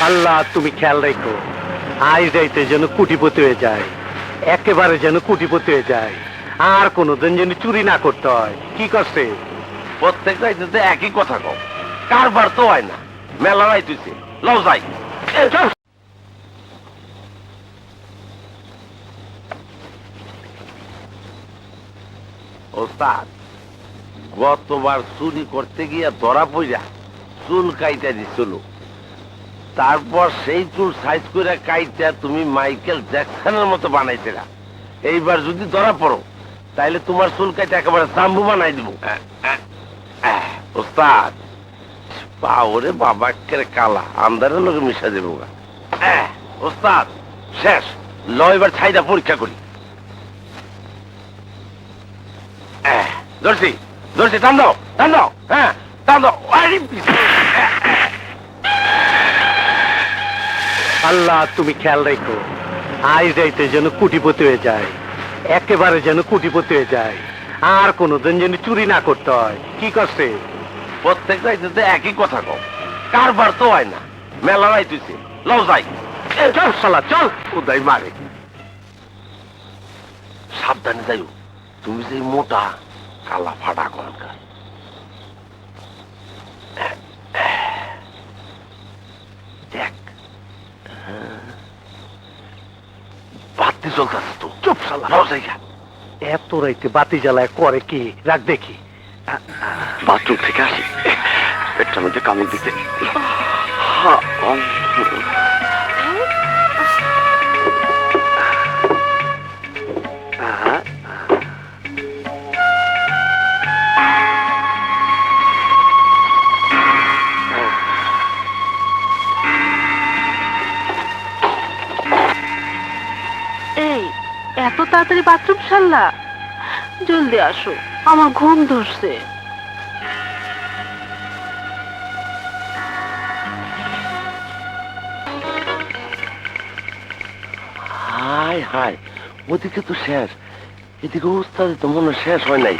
আল্লাহ তুমি খেয়াল রেখো। আজ যাইতে যেন কুটিপতি হয়ে যায়। একেবারে যেন কুটিপতি হয়ে যায়। আর কোনোদিন যেন চুরি না করতে হয়। কি করছে? প্রত্যেক রাইতে একই কথা কও। কারবার তো হয় না। মেলা রাইতেছে। লও যাই। ওস্তাদ গতবার চুরি করতে গিয়া ধরা পড়া চুল কাইটা দিছিল। তারপর সেই চুল সাইজ করে কাইটা তুমি মাইকেল জ্যাকসনের মতো বানাইছিলা। এইবার যদি ধরা পড়ো তাইলে তোমার চুল কাইটা একেবারে জাম্বু বানাই দিব। ওস্তাদ পাওরে বাবা কেরে কালা আন্দারের লোকে মিশা দেবো। ওস্তাদ শেষ ল এবার ছাইদা পরীক্ষা করি। ধরছি। ধরছি টান দাও টান দাও হ্যাঁ টান দাও। আল্লাহ তুমি খেয়াল রেখো আজ যাইতে যেন কুটিপতি হয়ে যায় একেবারে যেন কুটিপতি হয়ে যায় আর কোনোদিন যেন চুরি না করতে হয়। কি করছে? প্রত্যেক রাইতে একই কথা কও কারবার তো হয় না মেলা রাইতেছে লও যাই। চল শালা চল। উদয় মারে। সাবধানে যাইও তুমি যে মোটা কালা ফাটা কনকার দেখ। বাতি চলতেছে তো। চুপ যাইগা এত রাইতে বাতি জ্বালায় করে কি? রাখ দেখি। বাথরুম থেকে আসি। পেটটার মধ্যে কামড় দিতে। এই এত তাড়াতাড়ি বাথরুম সারলা জলদি আসো, আমার ঘুম ধরছে। হাই হাই ওদিকে তো শেষ। এদিকে উস্তাদ তো মনে শেষ হয় নাই।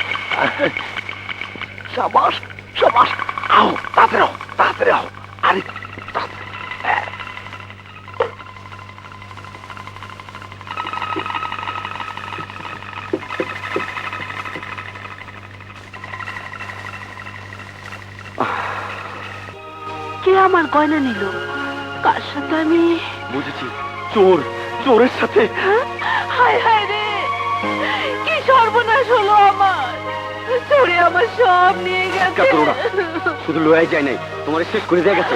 সাবাস সাবাস, আও, তাড়াতাড়ি আও তাড়াতাড়ি আও। আরে কে আমার গয়না নিল। কার সাথে আমি? বুঝেছি। চোর চোরের সাথে। হ্যাঁ? হায় রে! কি সর্বনাশ হলো আমার। চোরে আমার সব নিয়ে গেছে। শুধু লয়ে যায় নাই। তোমার শেষ করে দিয়ে গেছে।